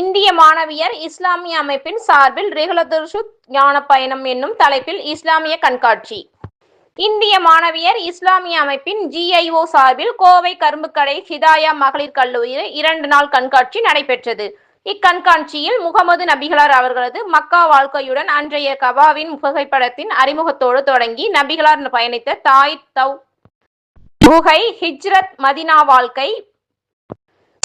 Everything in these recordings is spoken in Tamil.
இந்திய மாணவியர் இஸ்லாமிய அமைப்பின் சார்பில் ரிகுலதுர்ஷு ஞான பயணம் என்னும் தலைப்பில் இஸ்லாமிய கண்காட்சி. இந்திய மாணவியர் இஸ்லாமிய அமைப்பின் ஜிஐஓ சார்பில் கோவை கரும்புக்கடை ஹிதாயா மகளிர் கல்லூரியில் இரண்டு நாள் கண்காட்சி நடைபெற்றது. இக்கண்காட்சியில் முகமது நபிகளார் அவர்களது மக்கா வாழ்க்கையுடன் அன்றைய கபாவின் புகைப்படத்தின் அறிமுகத்தோடு தொடங்கி நபிகளார் பயணித்த தாய் தவ் குகை ஹிஜ்ரத் மதினா வாழ்க்கை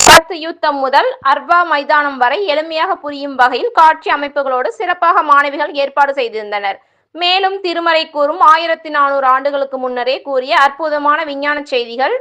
பத்து யுத்தம் முதல் அர்பா மைதானம் வரை எளிமையாக புரியும் வகையில் காட்சி அமைப்புகளோடு சிறப்பாக மாணவிகள் ஏற்பாடு செய்திருந்தனர். மேலும் திருமறை கூறும் ஆயிரத்தி நானூறு ஆண்டுகளுக்கு முன்னரே கூறிய அற்புதமான விஞ்ஞான செய்திகள்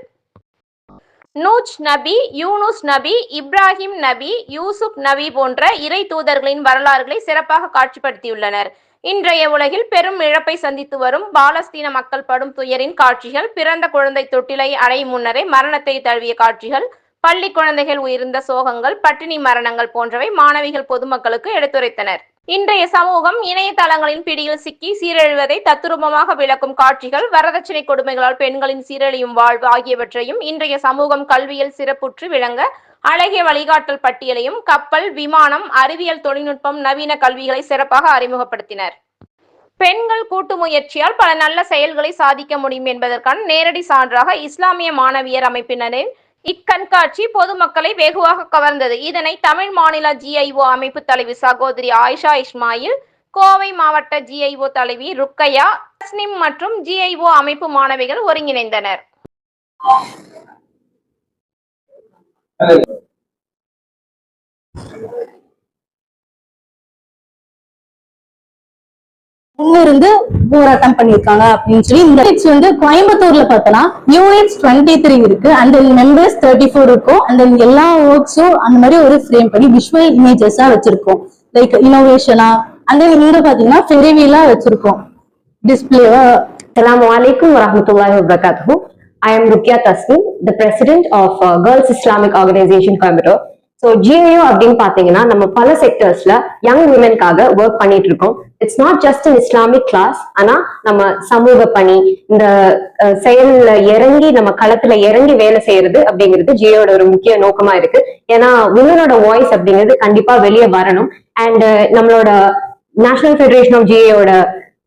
நூச் நபி யூனுஸ் நபி இப்ராஹிம் நபி யூசுப் நபி போன்ற இறை தூதர்களின் வரலாறுகளை சிறப்பாக காட்சிப்படுத்தியுள்ளனர். இன்றைய உலகில் பெரும் இழப்பை சந்தித்து வரும் பாலஸ்தீன மக்கள் படும் துயரின் காட்சிகள் பிறந்த குழந்தை தொட்டிலை அடையும் முன்னரே மரணத்தை தழுவிய காட்சிகள் பள்ளி குழந்தைகள் உயிர்ந்த சோகங்கள் பட்டினி மரணங்கள் போன்றவை மாணவிகள் பொதுமக்களுக்கு எடுத்துரைத்தனர். இன்றைய சமூகம் இணையதளங்களின் பிடியில் சிக்கி சீரழிவதை தத்துரூபமாக விளக்கும் காட்சிகள் வரதட்சணை கொடுமைகளால் பெண்களின் சீரழியும் வாழ்வு ஆகியவற்றையும் இன்றைய சமூகம் கல்வியில் சிறப்புற்று விளங்க அழகிய வழிகாட்டல் பட்டியலையும் கப்பல் விமானம் அறிவியல் தொழில்நுட்பம் நவீன கல்விகளை சிறப்பாக அறிமுகப்படுத்தினர். பெண்கள் கூட்டு முயற்சியால் பல நல்ல செயல்களை சாதிக்க முடியும் என்பதற்கான நேரடி சான்றாக இஸ்லாமிய மாணவியர் அமைப்பினரின் இக்கண்காட்சி பொதுமக்களை வெகுவாக கவர்ந்தது. இதனை தமிழ் மாநில ஜிஐஓ அமைப்பு தலைவி சகோதரி ஆயிஷா இஸ்மாயில் கோவை மாவட்ட ஜிஐஓ தலைவி ருக்கையா தஸ்னிம் மற்றும் ஜிஐஓ அமைப்பு மாணவிகள் ஒருங்கிணைந்தனர். முன்னிருந்து போராட்டம் பண்ணிருக்காங்க அப்படின்னு சொல்லி இந்த யூனிட்ஸ் வந்து கோயம்புத்தூர்ல பார்த்தோம்னா யூனிட்ஸ் டுவெண்ட்டி த்ரீ இருக்கு. அந்த மெம்பர்ஸ் தேர்ட்டி ஃபோர் இருக்கும் அந்த எல்லா ஒர்க்ஸும் அந்த மாதிரி ஒரு ஃப்ரேம் பண்ணி விஷுவல் இமேஜஸா வச்சிருக்கோம். லைக் இனோவேஷனா அந்த இங்க பாத்தீங்கன்னா ஃபெரிவிலா வச்சிருக்கோம். டிஸ்பிளேவா அலாம் வலைக்கும் வரமத்துல்லாஹி வபரகாத்துஹு ஐ barakatuhu. I am Rukia president of girls Islamic organization Coimbatore so GIO அப்படின்னு பார்த்தீங்கன்னா நம்ம பல செக்டர்ஸ்ல யங் விமென்காக ஒர்க் பண்ணிட்டு இருக்கோம் it's not just in Islamic class ஆனா நம்ம சமூக பணி இந்த செயல்ல இறங்கி நம்ம களத்துல இறங்கி வேலை செய்யறது அப்படிங்கிறது ஜியோட ஒரு முக்கிய நோக்கமா இருக்கு. ஏன்னா விமனோட வாய்ஸ் அப்படிங்கிறது கண்டிப்பா வெளியே வரணும். அண்ட் நம்மளோட நேஷனல் ஃபெடரேஷன் ஆஃப் ஜிஏயோட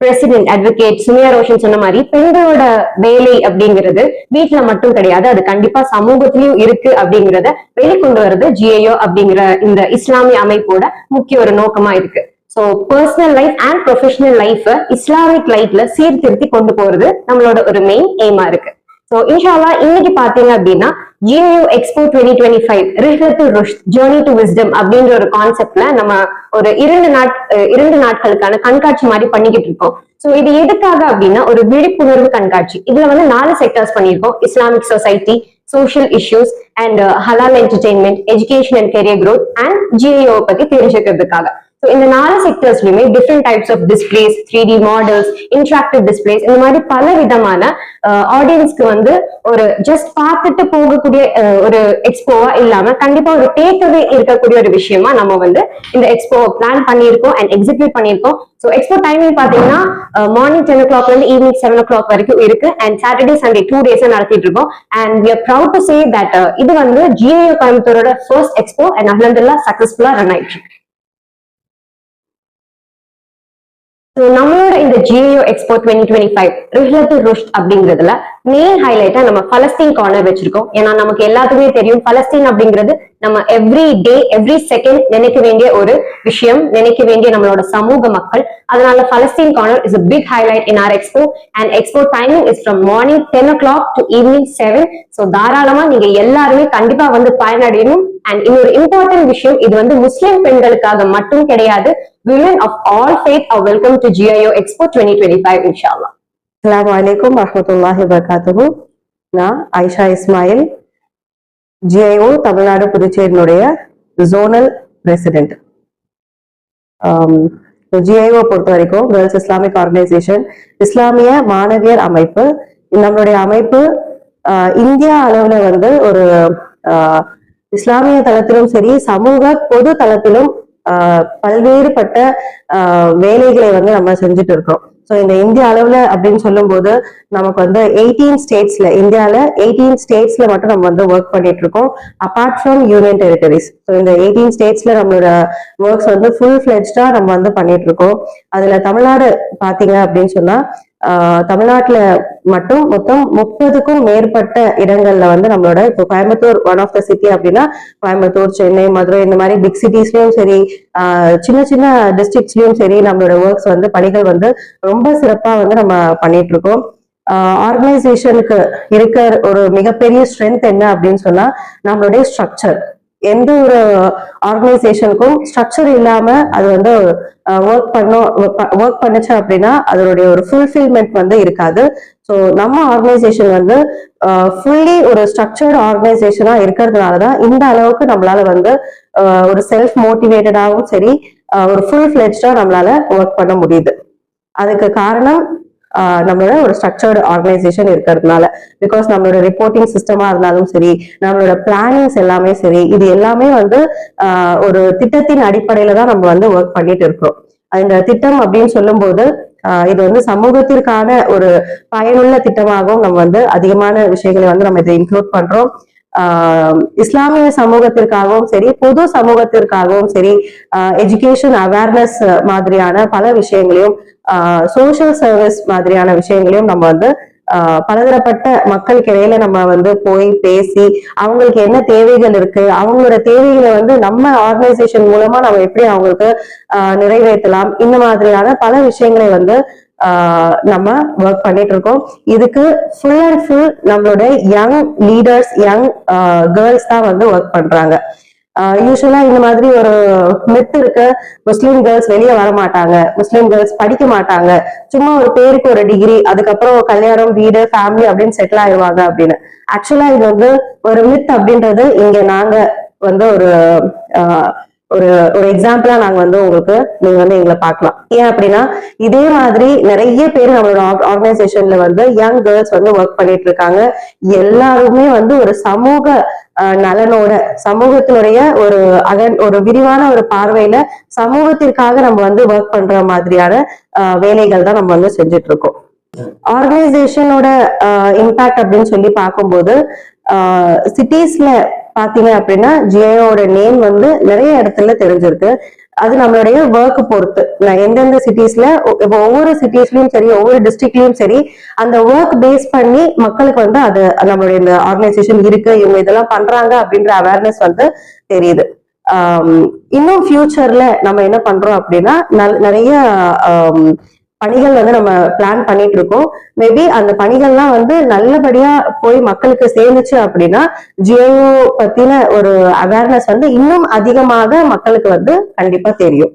பிரசிடென்ட் அட்வொகேட் சுனியா ரோஷன் சொன்ன மாதிரி பெண்களோட வேலை அப்படிங்கிறது வீட்டுல மட்டும் கிடையாது. அது கண்டிப்பா சமூகத்திலயும் இருக்கு அப்படிங்கறத வெளிக்கொண்டு வர்றது ஜிஏஓ அப்படிங்கிற இந்த இஸ்லாமிய அமைப்போட முக்கிய ஒரு நோக்கமா இருக்கு. So personal life and professional life Islamic லைஃப்ல சீர்திருத்தி கொண்டு போறது நம்மளோட ஒரு மெயின் எய்மா இருக்கு. ஸோ இன்ஷால்லா இன்னைக்கு பாத்தீங்க அப்படின்னா GIO expo twenty twenty five ரிஹத்து ருஷ் ஜேர்னி டு விஸ்டம் அப்படின்ற ஒரு கான்செப்ட்ல நம்ம ஒரு இரண்டு நாட் இரண்டு நாட்களுக்கான கண்காட்சி மாதிரி பண்ணிக்கிட்டு இருக்கோம். சோ இது எதுக்காக அப்படின்னா ஒரு விழிப்புணர்வு கண்காட்சி. இதுல வந்து நாலு செக்டர்ஸ் பண்ணியிருக்கோம். Islamic society social issues and halal entertainment education and career growth and GIO பத்தி தெரிஞ்சுக்கிறதுக்காக. ஸோ இந்த நாலு செக்டர்ஸ்லயுமே different types of displays three D models interactive displays இந்த மாதிரி பல விதமான ஆடியன்ஸ்க்கு uh, வந்து ஒரு ஜஸ்ட் பார்த்துட்டு போகக்கூடிய uh, ஒரு எக்ஸ்போவா இல்லாம கண்டிப்பா ஒரு டேக்அவே இருக்கக்கூடிய ஒரு விஷயமா நம்ம வந்து இந்த எக்ஸ்போ பிளான் பண்ணியிருக்கோம் அண்ட் எக்ஸிக்யூட் பண்ணியிருக்கோம். ஸோ எக்ஸ்போ டைமிங் பாத்தீங்கன்னா மார்னிங் டென் ஓ கிளாக்ல இருந்து ஈவினிங் செவன் ஓ கிளாக் வரைக்கும் இருக்கு and Saturday Sunday two days நடத்திட்டு இருக்கோம். And we are proud to say that இது வந்து ஜிஏ கோயம்புத்தூரோட ஃபர்ஸ்ட் எக்ஸ்போ அண்ட் அஹ்லந்துல்லா சக்சஸ்ஃபுல்லா ரன் ஆயிட்டு நம்மளோட இந்த GIO expo twenty twenty five ரிஹ்லத்து ருஷ்ட் அப்படிங்கிறதுல மெயின் ஹைலைட்டா நம்ம பலஸ்தீன் கார்னர் வச்சிருக்கோம். ஏன்னா நமக்கு எல்லாத்துக்குமே தெரியும் பலஸ்தீன் அப்படிங்கிறது நம்ம எவ்ரி டே எவ்ரி செகண்ட் நினைக்க வேண்டிய ஒரு விஷயம் நினைக்க வேண்டிய நம்மளோட சமூக மக்கள். அதனால Palestine corner is big highlight in our expo and expo timing is from morning ten o'clock to evening seven so தாராளமா நீங்க எல்லாருமே கண்டிப்பா வந்து பயனடையணும். அண்ட் இன்னொரு இம்பார்ட்டன்ட் விஷயம் இது வந்து முஸ்லிம் பெண்களுக்காக மட்டும் கிடையாது. Women of all faith are welcome to GIO expo twenty twenty five இன்ஷால்லா அலாம் அலைக்கும் வரமத்துல்லாஹி வபரகாத்துஹு நான் ஐஷா இஸ்மாயில் ஜிஐஓ தமிழ்நாடு புதுச்சேரியினுடைய ஜோனல் பிரசிடென்ட் ஜிஐஓ பொறுத்த வரைக்கும் கேர்ள்ஸ் இஸ்லாமிக் ஆர்கனைசேஷன் இஸ்லாமிய மாணவியர் அமைப்பு. நம்மளுடைய அமைப்பு இந்தியா அளவுல வந்து ஒரு ஆஹ், இஸ்லாமிய தளத்திலும் சரி சமூக பொது தளத்திலும் ஆஹ், பல்வேறுபட்ட வேலைகளை வந்து நம்ம செஞ்சுட்டு இருக்கோம். ஸோ இந்த இந்திய அளவுல அப்படின்னு சொல்லும்போது நமக்கு வந்து எயிட்டீன் ஸ்டேட்ஸ்ல இந்தியாவில் எயிட்டீன் ஸ்டேட்ஸ்ல மட்டும் நம்ம வந்து ஒர்க் பண்ணிட்டு இருக்கோம் apart from union territories so இந்த எயிட்டீன் ஸ்டேட்ஸ்ல நம்மளோட ஒர்க்ஸ் வந்து ஃபுல் ஃபிளெஜ்டா நம்ம வந்து பண்ணிட்டு இருக்கோம் அதுல தமிழ்நாடு பாத்தீங்க அப்படின்னு சொன்னா தமிழ்நாட்டுல மட்டும் மொத்தம் முப்பதுக்கும் மேற்பட்ட இடங்கள்ல வந்து நம்மளோட இப்போ Coimbatore one of the city அப்படின்னா கோயம்புத்தூர் சென்னை மதுரை இந்த மாதிரி பிக் சிட்டிஸ்லயும் சரி சின்ன சின்ன டிஸ்ட்ரிக்ட்ஸ்லயும் சரி நம்மளோட ஒர்க்ஸ் வந்து பணிகள் வந்து ரொம்ப சிறப்பா வந்து நம்ம பண்ணிட்டு இருக்கோம் ஆர்கனைசேஷனுக்கு இருக்கிற ஒரு மிகப்பெரிய ஸ்ட்ரென்த் என்ன அப்படின்னு சொன்னா நம்மளுடைய ஸ்ட்ரக்சர் எந்த ஒரு ஆர்கனைசேஷனுக்கும் ஸ்ட்ரக்சர் இல்லாம அது வந்து ஒர்க் பண்ணும் ஒர்க் பண்ணுச்சு அப்படின்னா அதனுடைய ஒரு ஃபுல்ஃபில்மெண்ட் வந்து இருக்காது. ஸோ நம்ம ஆர்கனைசேஷன் வந்து ஃபுல்லி ஒரு ஸ்ட்ரக்சர்டு ஆர்கனைசேஷனா இருக்கிறதுனால தான் இந்த அளவுக்கு நம்மளால வந்து ஒரு செல்ஃப் மோட்டிவேட்டடாகவும் சரி ஒரு ஃபுல் ஃபிளெஜ்டா நம்மளால ஒர்க் பண்ண முடியுது. அதுக்கு காரணம் நம்மளோட ஒரு ஸ்ட்ரக்சர்டு ஆர்கனைசேஷன் இருக்கிறதுனால. பிகாஸ் நம்மளோட ரிப்போர்ட்டிங் சிஸ்டமா இருந்தாலும் சரி நம்மளோட பிளானிங்ஸ் எல்லாமே சரி இது எல்லாமே வந்து ஆஹ் ஒரு திட்டத்தின் அடிப்படையில தான் நம்ம வந்து ஒர்க் பண்ணிட்டு இருக்கிறோம். இந்த திட்டம் அப்படின்னு சொல்லும்போது ஆஹ் இது வந்து சமூகத்திற்கான ஒரு பயனுள்ள திட்டமாகவும் நம்ம வந்து அதிகமான விஷயங்களை வந்து நம்ம இதை இன்க்ளூட் பண்றோம். இஸ்லாமிய சமூகத்திற்காகவும் சரி பொது சமூகத்திற்காகவும் சரி எஜுகேஷன் அவேர்னஸ் மாதிரியான பல விஷயங்களையும் சோசியல் சர்வீஸ் மாதிரியான விஷயங்களையும் நம்ம வந்து ஆஹ் பலதரப்பட்ட மக்களுக்கு இடையில நம்ம வந்து போய் பேசி அவங்களுக்கு என்ன தேவைகள் இருக்கு அவங்களோட தேவைகளை வந்து நம்ம ஆர்கனைசேஷன் மூலமா நம்ம எப்படி அவங்களுக்கு ஆஹ் நிறைவேற்றலாம் இந்த மாதிரியான பல விஷயங்களை வந்து நம்ம ஒர்க் பண்ணிட்டு இருக்கோம் இதுக்கு ஃபுல் அண்ட் ஃபுல் நம்மளோட யங் லீடர்ஸ் யங் கேர்ள்ஸ் தான் வந்து ஒர்க் பண்றாங்க. யூஸ்வலா இந்த மாதிரி ஒரு மித் இருக்கு. முஸ்லீம் கேர்ள்ஸ் வெளியே வர மாட்டாங்க. முஸ்லீம் கேர்ள்ஸ் படிக்க மாட்டாங்க. சும்மா ஒரு பேருக்கு ஒரு டிகிரி அதுக்கப்புறம் கல்யாணம் வீடு ஃபேமிலி அப்படின்னு செட்டில் ஆயிடுவாங்க அப்படின்னு. ஆக்சுவலா இது வந்து ஒரு மித் அப்படின்றது இங்க நாங்க வந்து ஒரு ஆஹ், ஒரு ஒரு எக்ஸாம்பிளா நாங்க வந்து உங்களுக்கு நீங்க வந்து எங்களை பார்க்கலாம். ஏன் அப்படின்னா இதே மாதிரி நிறைய பேர் நம்மளோட ஆர்கனைசேஷன்ல வந்து யங் கேர்ள்ஸ் வந்து ஒர்க் பண்ணிட்டு இருக்காங்க. எல்லாருமே வந்து ஒரு சமூக ஆஹ், நலனோட சமூகத்தினுடைய ஒரு அகன் ஒரு விரிவான ஒரு பார்வையில சமூகத்திற்காக நம்ம வந்து ஒர்க் பண்ற மாதிரியான ஆஹ், வேலைகள் தான் நம்ம வந்து செஞ்சுட்டு இருக்கோம். ஆர்கனைசேஷனோட இம்பாக்ட் அப்படின்னு சொல்லி பார்க்கும்போது சிட்டிஸ்ல பாத்தீங்க அப்படின்னா ஜியோட நேம் வந்து நிறைய இடத்துல தெரிஞ்சிருக்கு. அது நம்மளுடைய ஒர்க் பொறுத்து. நான் எந்தெந்த சிட்டிஸ்ல இப்போ ஒவ்வொரு சிட்டிஸ்லயும் சரி ஒவ்வொரு டிஸ்ட்ரிக்ட்லயும் சரி அந்த ஒர்க் பேஸ் பண்ணி மக்களுக்கு வந்து அது நம்மளுடைய இந்த ஆர்கனைசேஷன் இருக்கு இவங்க இதெல்லாம் பண்றாங்க அப்படின்ற அவேர்னஸ் வந்து தெரியுது. இன்னும் ஃபியூச்சர்ல நம்ம என்ன பண்றோம் அப்படின்னா நல்- நிறைய பணிகள் வந்து நம்ம பிளான் பண்ணிட்டு இருக்கோம் மேபி அந்த பணிகள்லாம் வந்து நல்லபடியா போய் மக்களுக்கு சேர்ந்துச்சு அப்படின்னா ஜியோ பத்தின ஒரு அவேர்னஸ் வந்து இன்னும் அதிகமாக மக்களுக்கு வந்து கண்டிப்பா தெரியும்.